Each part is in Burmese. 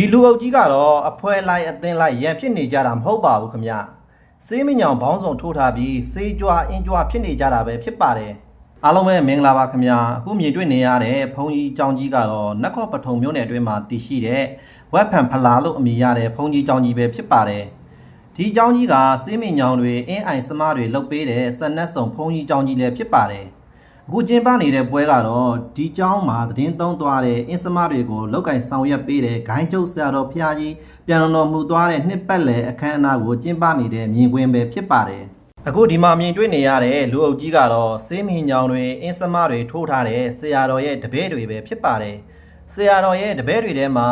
ဒီလူအုပ်ကြီးကတော့အဖွဲလိုက်အသင်းလိုက်ရန်ဖြစ်နေကြတာမဟုတ်ပါဘူးခင်ဗျစေးမညောင်ဘောင်းဆောင်ထိုးထားပြီးစေးကြွအင်းကြွဖြစ်နေကြတာပဲဖြစ်ပါတယ်အားလုံးပဲမင်္ဂလာပါခင်ဗျအခုမြင်တွေ့နေရတဲ့ဘုံကြီးကျောင်းကြီးကတော့နတ်ခော့ပထုံမြို့နယ်အတွင်းမှာတည်ရှိတဲ့ဝက်ဖန်ဖလာလို့အမည်ရတဲ့ဘုံကြီးကျောင်းကြီးပဲဖြစ်ပါတယ်ဒီကျောင်းကြီးကစေးမညောင်တွေအင်းအိုင်စမတွေလုတ်ပေးတဲ့စနက်စုံဘုံကြီးကျောင်းကြီးလည်းဖြစ်ပါတယ် အခုကျင်းပနေတဲ့ပွဲကတော့ဒီကျောင်းမှာသတင်းသုံးသွားတဲ့အင်းစမတွေကိုလောက်ကင်ဆောင်ရွက်ပေးတဲ့ဂိုင်းကျုပ်ဆရာတော်ဖျားကြီးပြန်တော်တော်မူသွားတဲ့နှစ်ပတ်လည်အခမ်းအနားကိုကျင်းပနေတဲ့မြင်ကွင်းပဲဖြစ်ပါတယ်အခုဒီမှာမြင်တွေ့နေရတဲ့လူအုပ်ကြီးကတော့စေးမင်းညောင်တွေအင်းစမတွေထိုးထားတဲ့ဆရာတော်ရဲ့တပည့်တွေပဲဖြစ်ပါတယ်ဆရာတော်ရဲ့တပည့်တွေထဲမှာ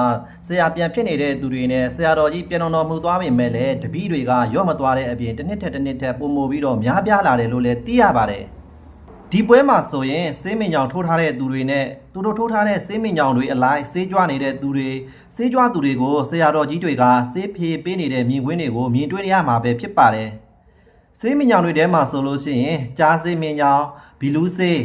ဆရာပြန်ဖြစ်နေတဲ့သူတွေနဲ့ဆရာတော်ကြီးပြန်တော်တော်မူသွားပေမဲ့လည်းတပည့်တွေကရော့မသွားတဲ့အပြင်တစ်နှစ်ထက်တစ်နှစ်ထက်ပုံမူပြီးတော့များပြားလာတယ်လို့လည်းသိရပါတယ် ဒီပွဲမှာဆိုရင်စေးမင်ညောင်ထိုးထားတဲ့သူတွေနဲ့သူတို့ထိုးထားတဲ့စေးမင်ညောင်တွေအလိုက်စေးကြွနေတဲ့သူတွေစေးကြွသူတွေကိုဆရာတော်ကြီးတွေကစေးဖြေပေးနေတဲ့မြင်ကွင်းတွေကိုမြင်တွေ့ရမှာပဲဖြစ်ပါတယ်။စေးမင်ညောင်တွေထဲမှာဆိုလို့ရှိရင်ကြားစေးမင်ညောင်ဘီလူးစေး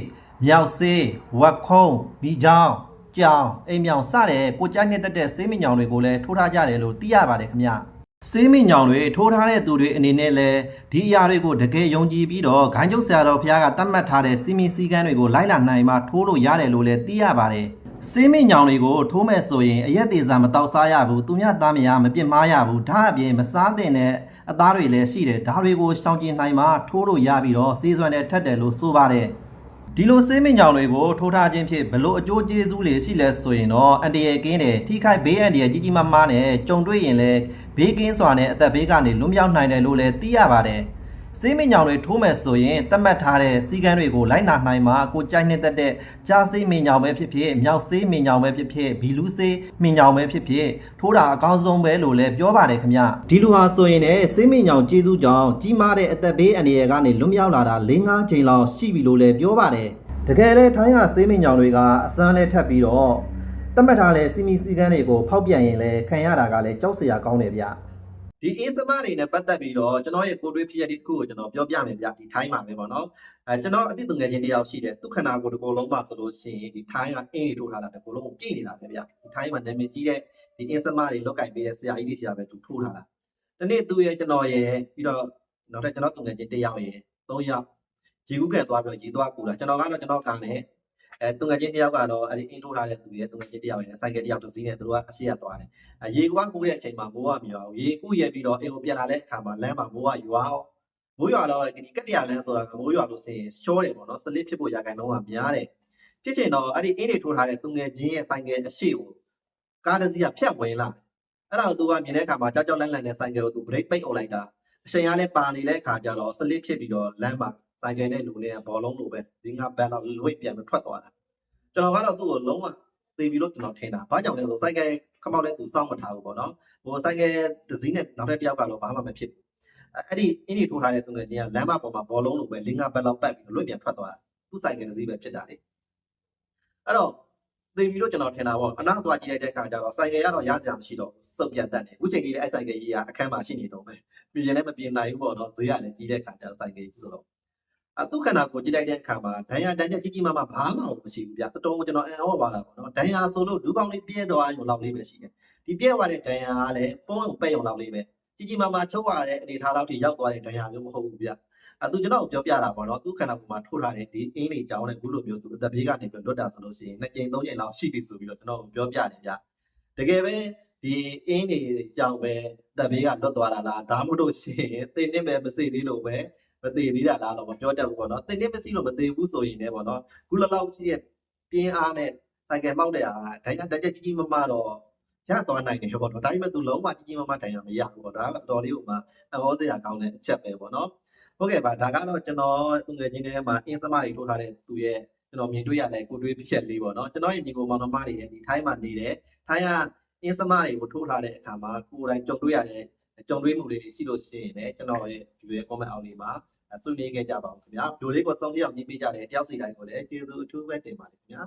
မြောက်စေးဝက်ခုံးဘီချောင်းကြောင်အိမ်မြောင်စတဲ့ကိုကြိုက်နှစ်သက်တဲ့စေးမင်ညောင်တွေကိုလည်းထိုးထားကြတယ်လို့သိရပါတယ်ခင်ဗျာ။ စေးမင်းညောင်တွေထိုးထားတဲ့သူတွေအနေနဲ့လည်းဒီအရာတွေကိုတကယ်ယုံကြည်ပြီးတော့ဂိုင်းကျုပ်ဆရာတော်ဘုရားကတတ်မှတ်ထားတဲ့စီမီစီကန်းတွေကိုလိုက်လာနိုင်မှထိုးလို့ရတယ်လို့လည်းသိရပါတယ်။စေးမင်းညောင်တွေကိုထိုးမဲ့ဆိုရင်အရက်သေးစာမတောက်စားရဘူး၊သူမြတ်သားမယားမပြစ်မှားရဘူး။ဒါအပြင်မစားတဲ့နဲ့အသားတွေလည်းရှိတယ်။ဒါတွေကိုရှောင်ကျဉ်နိုင်မှထိုးလို့ရပြီးတော့စေးစွမ်းနဲ့ထက်တယ်လို့ဆိုပါတယ်။ ဒီလိုစေးမင်ညောင်တွေကိုထိုးထားခြင်းဖြင့်ဘလို့အကျိုးကျေးဇူးတွေရှိလဲဆိုရင်တော့အန်တရယ်ကင်းတယ်ထိခိုက်ဘေးအန်တရယ်ကြီးကြီးမားမားနဲ့ကြုံတွေ့ရင်လည်းဘေးကင်းစွာနဲ့အသက်ဘေးကနေလွတ်မြောက်နိုင်တယ်လို့လည်းသိရပါတယ် စေးမင်ညောင်တွေထိုးမယ်ဆိုရင်တတ်မှတ်ထားတဲ့စီကံတွေကိုလိုက်နာနိုင်မှာကိုကြိုက်နေတတ်တဲ့ကြားစေးမင်ညောင်ပဲဖြစ်ဖြစ်မြောက်စေးမင်ညောင်ပဲဖြစ်ဖြစ်ဘီလူးစေးမင်ညောင်ပဲဖြစ်ဖြစ်ထိုးတာအကောင်းဆုံးပဲလို့လည်းပြောပါတယ်ခင်ဗျဒီလိုဟာဆိုရင်လည်းစေးမင်ညောင်ကျေးဇူးကြောင့်ကြီးမားတဲ့အသက်ဘေးအန်တရယ်ကနေလွတ်မြောက်လာတာ၄-၅ချိန်လောက်ရှိပြီလို့လည်းပြောပါတယ်တကယ်လဲထိုင်းကစေးမင်ညောင်တွေကအစမ်းလဲထပ်ပြီးတော့တတ်မှတ်ထားတဲ့စီမီစီကန်းတွေကိုဖောက်ပြန်ရင်လဲခံရတာကလည်းကြောက်စရာကောင်းတယ်ဗျ ဒီအင်းစမတွေနဲ့ပတ်သက်ပြီးတော့ကျွန်တော်ရဲ့ကိုယ်တွေ့ဖြစ်ရတဲ့တစ်ခုကိုကျွန်တော်ပြောပြမယ်ဗျဒီထိုင်းမှာပဲပေါ့နော်အဲကျွန်တော်အတိတ်ငယ်ချင်းတယောက်ရှိတယ်သူခန္ဓာကိုယ်တစ်ကိုယ်လုံးမှာဆိုလို့ရှိရင်ဒီထိုင်းကအင်းတွေထိုးထားတာတစ်ကိုယ်လုံးကိုပြည့်နေတာပဲဗျဒီထိုင်းမှာနာမည်ကြီးတဲ့ဒီအင်းစမတွေလောက်ကင်ပေးတဲ့ဆရာကြီးတွေဆရာပဲသူထိုးထားတာဒီနေ့သူရဲ့ကျွန်တော်ရဲ့ပြီးတော့နောက်ထပ်ကျွန်တော်သူငယ်ချင်းတယောက်ရဲ့၃ယောက်ရေကူးကန်သွားပြီးတော့ရေသွားကူတာကျွန်တော်ကတော့ကျွန်တော်ကနဲ့ အဲတုံငယ်ချင်းတယောက်ကတော့အဲဒီအင်းထိုးထားတဲ့သူရဲ့တုံငယ်ချင်းတယောက်ရဲ့ဆိုင်ကယ်တယောက်တစ်စီးနဲ့သူတို့ကအရှိရသွားတယ်အဲရေကူးကူးတဲ့အချိန်မှာမိုးကမြောင်ရေကူးရပြီးတော့အင်းကိုပြန်လာတဲ့အခါမှာလမ်းမှာမိုးကရွာအောင်မိုးရွာတော့ဒီကတ္တရလမ်းဆိုတာကမိုးရွာလို့ဆိုရင်ရှောတယ်ပေါ့နော်စလစ်ဖြစ်ဖို့ရာခိုင်နှုန်းကများတယ်ဖြစ်ချင်တော့အဲ့ဒီအင်းတွေထိုးထားတဲ့တုံငယ်ချင်းရဲ့ဆိုင်ကယ်အရှိကိုကားတစ်စီးကဖြတ်ဝင်လာအဲ့ဒါကိုသူကမြင်တဲ့အခါမှာကြောက်ကြောက်လန့်လန့်နဲ့ဆိုင်ကယ်ကိုသူ brake ပိတ်အုပ်လိုက်တာအချိန်ကလည်းပါနေတဲ့အခါကျတော့စလစ်ဖြစ်ပြီးတော့လမ်းမှာ ဆိုင်ကယ်နဲ့လူနဲ့ဘောလုံးလိုပဲဒီငါဘန်တော့လွိတ်ပြန်ပြီးထွက်သွားတာကျွန်တော်ကတော့သူ့ကိုလုံးဝသေပြီလို့ကျွန်တော်ထင်တာဘာကြောင့်လဲဆိုဆိုင်ကယ်ခမောက်နဲ့သူစောင့်မထားဘူးပေါ့နော်ဟိုဆိုင်ကယ်တစ်စီးနဲ့နောက်ထပ်တစ်ယောက်ကတော့ဘာမှမဖြစ်ဘူးအဲ့ဒီအင်းဒီထိုးထားတဲ့သူငယ်ချင်းကလမ်းမပေါ်မှာဘောလုံးလိုပဲလင်းငါဘန်လောက်ပတ်ပြီးလွိတ်ပြန်ထွက်သွားတာသူ့ဆိုင်ကယ်တစ်စီးပဲဖြစ်တာလေအဲ့တော့သေပြီလို့ကျွန်တော်ထင်တာပေါ့အနောက်သွားကြည့်လိုက်တဲ့အခါကျတော့ဆိုင်ကယ်ကတော့ရကြမရှိတော့စုပ်ပြတ်တတ်တယ်အခုချိန်ကြီးလည်းအဲ့ဆိုင်ကယ်ကြီးကအခန်းမှာရှိနေတော့ပဲပြင်ရင်လည်းမပြင်နိုင်ဘူးပေါ့နော်ဈေးကလည်းကြီးတဲ့အခါကျတော့ဆိုင်ကယ်ကြီးဆိုတော့ အတုခန္ဓာကိုကြည့်လိုက်တဲ့အခါမှာဒဏ်ရာတန်းချက်ကြီးကြီးမားမားဘာမှမရှိဘူးဗျတော်တော်ကျွန်တော်အံ့ဩပါတာပေါ့နော်ဒဏ်ရာဆိုလို့ဒူးကောင်းလေးပြဲသွားရုံလောက်လေးပဲရှိတယ်ဒီပြဲသွားတဲ့ဒဏ်ရာကလည်းပုံးုံပဲ့ရုံလောက်လေးပဲကြီးကြီးမားမားချုပ်ရတဲ့အနေထားလောက်ထိရောက်သွားတဲ့ဒဏ်ရာမျိုးမဟုတ်ဘူးဗျအတူကျွန်တော်ပြောပြတာပေါ့နော်သူခန္ဓာကိုယ်မှာထိုးထားတဲ့ဒီအင်းတွေကြောင်းတဲ့ခုလိုမျိုးသူအသက်ဘေးကနေပြီးလွတ်တာဆိုလို့ရှိရင်နှစ်ကြိမ်သုံးကြိမ်လောက်ရှိပြီဆိုပြီးတော့ကျွန်တော်ပြောပြတယ်ဗျတကယ်ပဲဒီအင်းတွေကြောင်းပဲသက်ဘေးကလွတ်သွားတာလားဒါမှမဟုတ်လို့ရှိရင်သင်နှစ်ပဲမစိသေးလို့ပဲ မသေးသေးတာလားတော့မပြောတတ်ဘူးပေါ့နော်တင်နေမစီလို့မသေးဘူးဆိုရင်လည်းပေါ့နော်ခုလောက်လောက်ရှိတဲ့ပြင်းအားနဲ့ဆိုင်ကယ်မောက်တဲ့အားဒိုင်ဒိုင်ချက်ကြီးကြီးမမတော့ရသွားနိုင်တယ်ပေါ့နော်ဒါပေမဲ့သူလုံးဝကြီးကြီးမမတိုင်ရမရဘူးပေါ့ဒါကအတော်လေးကိုမှအဟောစရာကောင်းတဲ့အချက်ပဲပေါ့နော်ဟုတ်ကဲ့ပါဒါကတော့ကျွန်တော်သူငယ်ချင်းတွေမှာအင်းစမတွေထိုးထားတဲ့သူရဲ့ကျွန်တော်မြင်တွေ့ရတဲ့ကိုတွေးဖြစ်ချက်လေးပေါ့နော်ကျွန်တော်ရဲ့ညီကိုမောင်နှမတွေရဲ့ဒီထိုင်းမှာနေတယ်ထိုင်းကအင်းစမတွေကိုထိုးထားတဲ့အခါမှာကိုယ်တိုင်ကြုံတွေ့ရတဲ့ ကြုံတွေ့မှုလေးတွေရှိလို့ရှိရင်လည်းကျွန်တော်ရဲ့ဒီရဲ့ comment အောက်လေးမှာဆွေးနွေးခဲ့ကြပါဦးခင်ဗျာဗီဒီယိုလေးကိုဆုံးဖြတ်အောင်ကြည့်ပေးကြတဲ့တယောက်စီတိုင်းကိုလည်းကျေးဇူးအထူးပဲတင်ပါတယ်ခင်ဗျာ